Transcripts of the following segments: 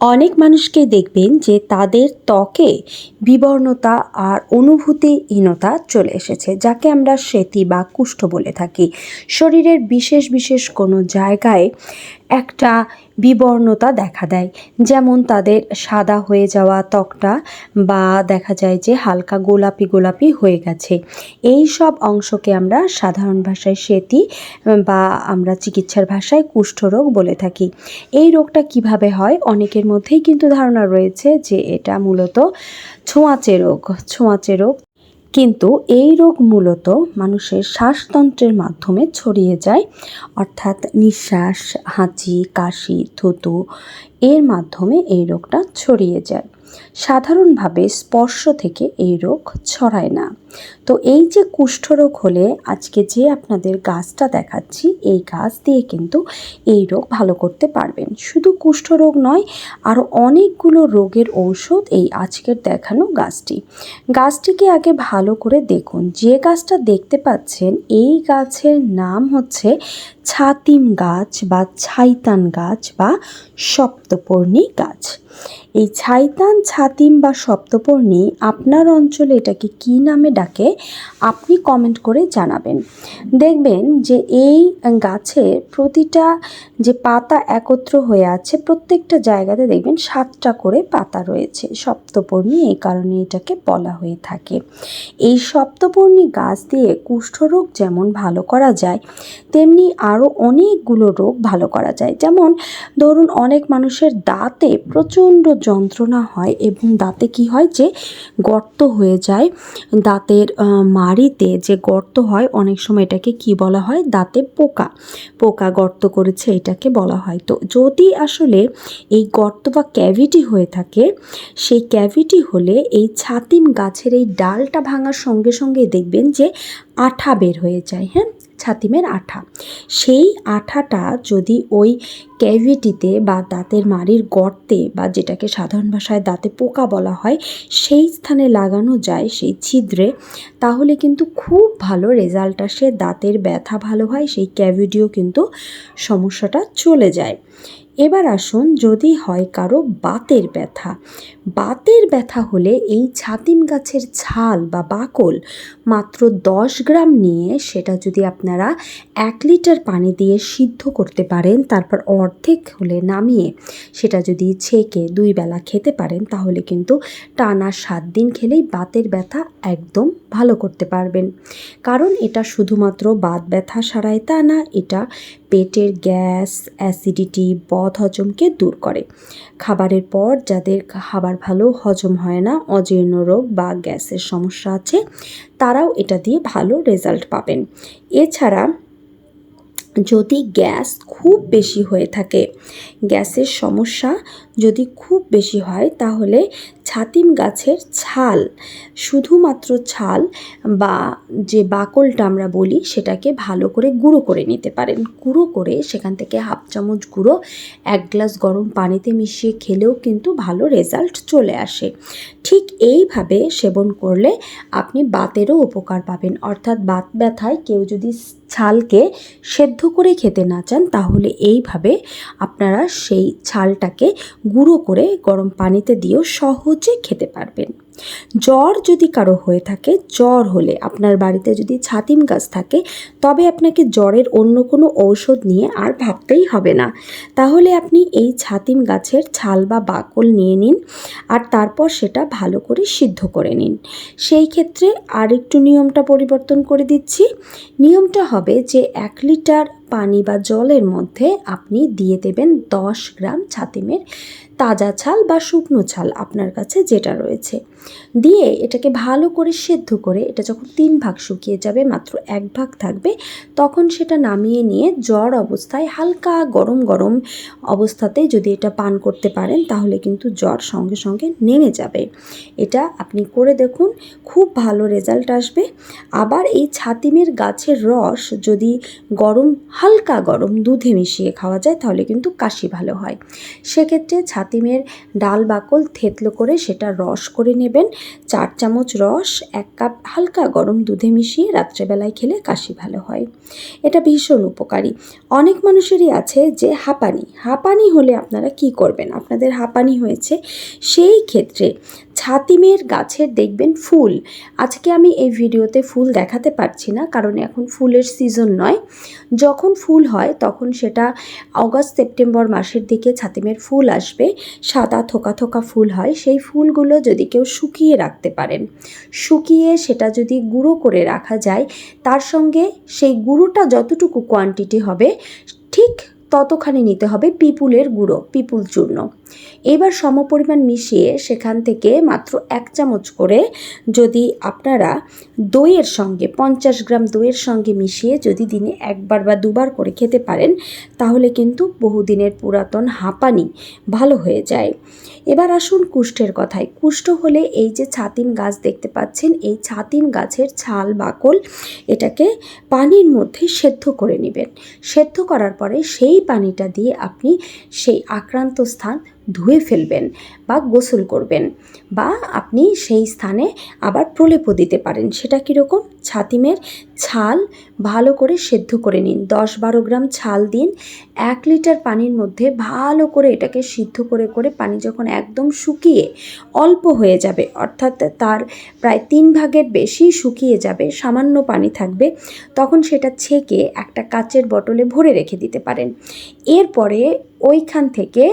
অনেক মানুষকে দেখবেন যে তাদের ত্বকে বিবর্ণতা আর অনুভূতিহীনতা চলে এসেছে, যাকে আমরা শ্বেতি বা কুষ্ঠ বলে থাকি। শরীরের বিশেষ বিশেষ কোনো জায়গায় একটা বিবর্ণতা দেখা দেয়। যেমন তাদের সাদা হয়ে যাওয়া ত্বকটা বা দেখা যায় যে হালকা গোলাপি গোলাপি হয়ে গেছে। এই সব অংশকে আমরা সাধারণ ভাষায় সেতি বা আমরা চিকিৎসার ভাষায় কুষ্ঠরোগ বলে থাকি। এই রোগটা কীভাবে হয়? অনেকের মধ্যেই কিন্তু ধারণা রয়েছে যে এটা মূলত ছোঁয়াচে রোগ। ছোঁয়াচে রোগ কিন্তু এই রোগ মূলত মানুষের শ্বাসতন্ত্রের মাধ্যমে ছড়িয়ে যায়। অর্থাৎ নিঃশ্বাস হাঁচি কাশি থুতু এর মাধ্যমে এই রোগটা ছড়িয়ে যায়। সাধারণভাবে স্পর্শ থেকে এই রোগ ছড়ায় না। তো এই যে কুষ্ঠরোগ হলে আজকে যে আপনাদের গাছটা দেখাচ্ছি, এই গাছ দিয়ে কিন্তু এই রোগ ভালো করতে পারবেন। শুধু কুষ্ঠরোগ নয় আরও অনেকগুলো রোগের ঔষধ এই আজকের দেখানো গাছটি। গাছটিকে আগে ভালো করে দেখুন। যে গাছটা দেখতে পাচ্ছেন, এই গাছের নাম হচ্ছে ছাতিম গাছ বা ছাইতান গাছ বা সপ্তপর্ণী গাছ। এই ছাইতান, ছাতিম বা সপ্তপর্ণী আপনার অঞ্চলে এটাকে কী নামে ডাকে, আপনি কমেন্ট করে জানাবেন। দেখবেন যে এই গাছের প্রতিটা যে পাতা একত্র হয়ে আছে, প্রত্যেকটা জায়গাতে দেখবেন সাতটা করে পাতা রয়েছে। সপ্তপর্ণী এই কারণে এটাকে বলা হয়ে থাকে। এই সপ্তপর্ণী গাছ দিয়ে কুষ্ঠরোগ যেমন ভালো করা যায়, তেমনি আরও অনেকগুলো রোগ ভালো করা যায়। যেমন ধরুন, অনেক মানুষের দাঁতে প্রচণ্ড যন্ত্রণা হয় এবং দাঁতে কি হয় যে গর্ত হয়ে যায়। দাঁতের মাড়িতে যে গর্ত হয়, অনেক সময় এটাকে কি বলা হয়? দাঁতে পোকা। পোকা গর্ত করেছে এটাকে বলা হয়। তো যদি আসলে এই গর্ত বা ক্যাভিটি হয়ে থাকে, সেই ক্যাভিটি হলে এই ছাতিম গাছের এই ডালটা ভাঙার সঙ্গে সঙ্গে দেখবেন যে আঠা বের হয়ে যায় হ্যাঁ? ছাতিমের আঠা। সেই আঠাটা যদি ওই ক্যাভিটিতে বা দাঁতের মাড়ির গর্তে বা যেটাকে সাধারণ ভাষায় দাঁতে পোকা বলা হয়, সেই স্থানে লাগানো যায় সেই ছিদ্রে, তাহলে কিন্তু খুব ভালো রেজাল্ট আসে, দাঁতের ব্যথা ভালো হয়, সেই ক্যাভিটিও কিন্তু সমস্যাটা চলে যায়। এবার আসুন যদি হয় কারও বাতের ব্যথা। বাতের ব্যথা হলে এই ছাতিম গাছের ছাল বা বাকল মাত্র দশ গ্রাম নিয়ে সেটা যদি আপনারা এক লিটার পানি দিয়ে সিদ্ধ করতে পারেন, তারপর অর্ধেক হলে নামিয়ে সেটা যদি ছেঁকে দুই বেলা খেতে পারেন, তাহলে কিন্তু টানা সাত দিন খেলেই বাতের ব্যথা একদম ভালো করতে পারবেন। কারণ এটা শুধুমাত্র বাত ব্যথা সারায় তা না, এটা পেটের গ্যাস, অ্যাসিডিটি, বদ হজমকে দূর করে। খাবারের পর যাদের খাবার ভালো হজম হয় না, অজীর্ণ রোগ বা গ্যাসের সমস্যা আছে, তারাও এটা দিয়ে ভালো রেজাল্ট পাবেন। এছাড়া যদি গ্যাস খুব বেশি হয়ে থাকে গ্যাসের সমস্যা যদি খুব বেশি হয়, তাহলে ছাতিম গাছের ছাল, শুধুমাত্র ছাল বা যে বাকলটা আমরা বলি, সেটাকে ভালো করে গুঁড়ো করে নিতে পারেন। গুঁড়ো করে সেখান থেকে হাফ চামচ গুঁড়ো, এক গ্লাস গরম পানিতে মিশিয়ে খেলেও কিন্তু ভালো রেজাল্ট চলে আসে। ঠিক এইভাবে সেবন করলে আপনি বাতেরও উপকার পাবেন। অর্থাৎ বাত ব্যথায় কেউ যদি ছালকে সেদ্ধ করে খেতে না চান, তাহলে এইভাবে আপনারা সেই ছালটাকে গুঁড়ো করে গরম পানিতে দিয়েও সহজে খেতে পারবেন। জ্বর যদি কারও হয়ে থাকে, জ্বর হলে আপনার বাড়িতে যদি ছাতিম গাছ থাকে, তবে আপনাকে জ্বরের অন্য কোনো ঔষধ নিয়ে আর ভাবতেই হবে না। তাহলে আপনি এই ছাতিম গাছের ছাল বা বাকল নিয়ে নিন আর তারপর সেটা ভালো করে সিদ্ধ করে নিন। সেই ক্ষেত্রে আর একটু নিয়মটা পরিবর্তন করে দিচ্ছি। নিয়মটা হবে যে এক লিটার পানি বা জলের মধ্যে আপনি দিয়ে দেবেন দশ গ্রাম ছাতিমের তাজা ছাল বা শুকনো ছাল আপনার কাছে যেটা রয়েছে। দিয়ে এটাকে ভালো করে সেদ্ধ করে এটা যখন তিন ভাগ শুকিয়ে যাবে, মাত্র এক ভাগ থাকবে, তখন সেটা নামিয়ে নিয়ে জ্বর অবস্থায় হালকা গরম গরম অবস্থাতে যদি এটা পান করতে পারেন, তাহলে কিন্তু জ্বর সঙ্গে সঙ্গে নেমে যাবে। এটা আপনি করে দেখুন, খুব ভালো রেজাল্ট আসবে। আবার এই ছাতিমের গাছের রস যদি গরম হালকা গরম দুধে মিশিয়ে খাওয়া যায়, তাহলে কিন্তু কাশি ভালো হয়। সেক্ষেত্রে ছাতিমের ডাল বাকল থেতলো করে সেটা রস করে নেবেন। চার চামচ রস, এক কাপ হালকা গরম দুধে মিশিয়ে রাত্রেবেলায় খেলে কাশি ভালো হয়। এটা ভীষণ উপকারী। অনেক মানুষেরই আছে যে হাঁপানি। হাঁপানি হলে আপনারা কি করবেন? আপনাদের হাঁপানি হয়েছে সেই ক্ষেত্রে ছাতিমের গাছের দেখবেন ফুল। আজকে আমি এই ভিডিওতে ফুল দেখাতে পারছি না, কারণ এখন ফুলের সিজন নয়। যখন ফুল হয়, তখন সেটা অগস্ট সেপ্টেম্বর মাসের দিকে ছাতিমের ফুল আসবে। সাদা থোকা থোকা ফুল হয়। সেই ফুলগুলো যদি কেউ শুকিয়ে রাখতে পারেন, শুকিয়ে সেটা যদি গুঁড়ো করে রাখা যায়, তার সঙ্গে সেই গুঁড়োটা যতটুকু কোয়ান্টিটি হবে, ঠিক ততখানি নিতে হবে পিপুলের গুঁড়ো, পিপুল চূর্ণ। এবার সমপরিমাণ মিশিয়ে সেখান থেকে মাত্র এক চামচ করে যদি আপনারা দইয়ের সঙ্গে, পঞ্চাশ গ্রাম দইয়ের সঙ্গে মিশিয়ে যদি দিনে একবার বা দুবার করে খেতে পারেন, তাহলে কিন্তু বহুদিনের পুরাতন হাঁপানি ভালো হয়ে যায়। এবার আসুন কুষ্ঠের কথায়। কুষ্ঠ হলে এই যে ছাতিম গাছ দেখতে পাচ্ছেন, এই ছাতিম গাছের ছাল বাকল এটাকে পানির মধ্যে সেদ্ধ করে নেবেন। সেদ্ধ করার পরে সেই পানিটা দিয়ে আপনি সেই আক্রান্ত স্থান ধুয়ে ফেলবেন বা গোসল করবেন বা আপনি সেই স্থানে আবার প্রলেপও দিতে পারেন। সেটা কীরকম? ছাতিমের ছাল ভালো করে সেদ্ধ করে নিন। দশ বারো গ্রাম ছাল দিন। এক লিটার পানির মধ্যে ভালো করে এটাকে সিদ্ধ করে করে পানি যখন একদম শুকিয়ে অল্প হয়ে যাবে, অর্থাৎ তার প্রায় তিন ভাগের বেশি শুকিয়ে যাবে, সামান্য পানি থাকবে, তখন সেটা ছেঁকে একটা কাচের বটলে ভরে রেখে দিতে পারেন। এরপরে ওইখান থেকে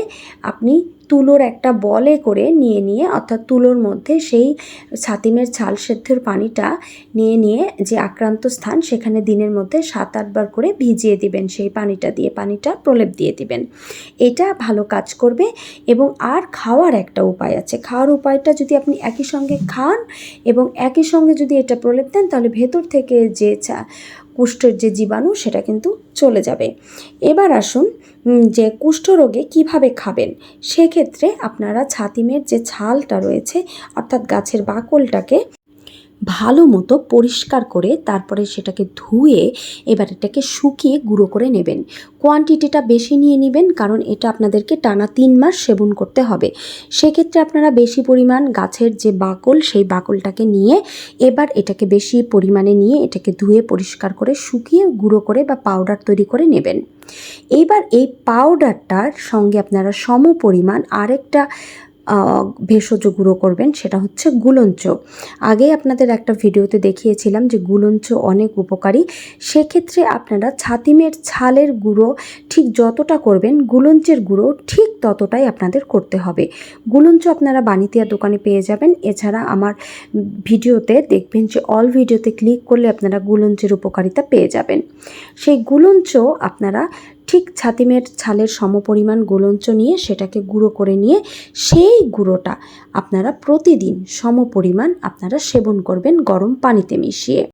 আপনি তুলোর একটা বলে করে নিয়ে নিয়ে, অর্থাৎ তুলোর মধ্যে সেই ছাতিমের ছাল সেদ্ধর পানিটা নিয়ে নিয়ে যে আক্রান্ত স্থান, সেখানে দিনের মধ্যে সাত আটবার করে ভিজিয়ে দিবেন, সেই পানিটা দিয়ে, পানিটা প্রলেপ দিয়ে দিবেন। এটা ভালো কাজ করবে এবং আর খাওয়ার একটা উপায় আছে। খাওয়ার উপায়টা যদি আপনি একই সঙ্গে খান এবং একই সঙ্গে যদি এটা প্রলেপ দেন, তাহলে ভেতর থেকে যে কুষ্ঠের যে জীবাণু, সেটা কিন্তু চলে যাবে। এবার আসুন যে কুষ্ঠরোগে কীভাবে খাবেন, সেক্ষেত্রে আপনারা ছাতিমের যে ছালটা রয়েছে, অর্থাৎ গাছের বাকলটাকে ভালো মতো পরিষ্কার করে তারপরে সেটাকে ধুয়ে এবার এটাকে শুকিয়ে গুঁড়ো করে নেবেন। কোয়ান্টিটিটা বেশি নিয়ে নেবেন কারণ এটা আপনাদেরকে টানা তিন মাস সেবন করতে হবে। সেক্ষেত্রে আপনারা বেশি পরিমাণ গাছের যে বাকল, সেই বাকলটাকে নিয়ে এবার এটাকে বেশি পরিমাণে নিয়ে এটাকে ধুয়ে পরিষ্কার করে শুকিয়ে গুঁড়ো করে বা পাউডার তৈরি করে নেবেন। এইবার এই পাউডারটার সঙ্গে আপনারা সম পরিমাণ আরেকটা ভেষজ গুঁড়ো করবেন, সেটা হচ্ছে গুলঞ্চ। আগে আপনাদের একটা ভিডিওতে দেখিয়েছিলাম যে গুলঞ্চ অনেক উপকারী। সেক্ষেত্রে আপনারা ছাতিমের ছালের গুঁড়ো ঠিক যতটা করবেন, গুলঞ্চের গুঁড়ো ঠিক ততটাই আপনাদের করতে হবে। গুলঞ্চ আপনারা বানিতিয়া দোকানে পেয়ে যাবেন। এছাড়া আমার ভিডিওতে দেখবেন যে অল ভিডিওতে ক্লিক করলে আপনারা গুলঞ্চের উপকারিতা পেয়ে যাবেন। সেই গুলঞ্চ আপনারা ঠিক ছাতিমের ছালের সমপরিমাণ গোলঞ্চ নিয়ে সেটাকে গুঁড়ো করে নিয়ে সেই গুঁড়োটা আপনারা প্রতিদিন সমপরিমাণ আপনারা সেবন করবেন গরম পানিতে মিশিয়ে।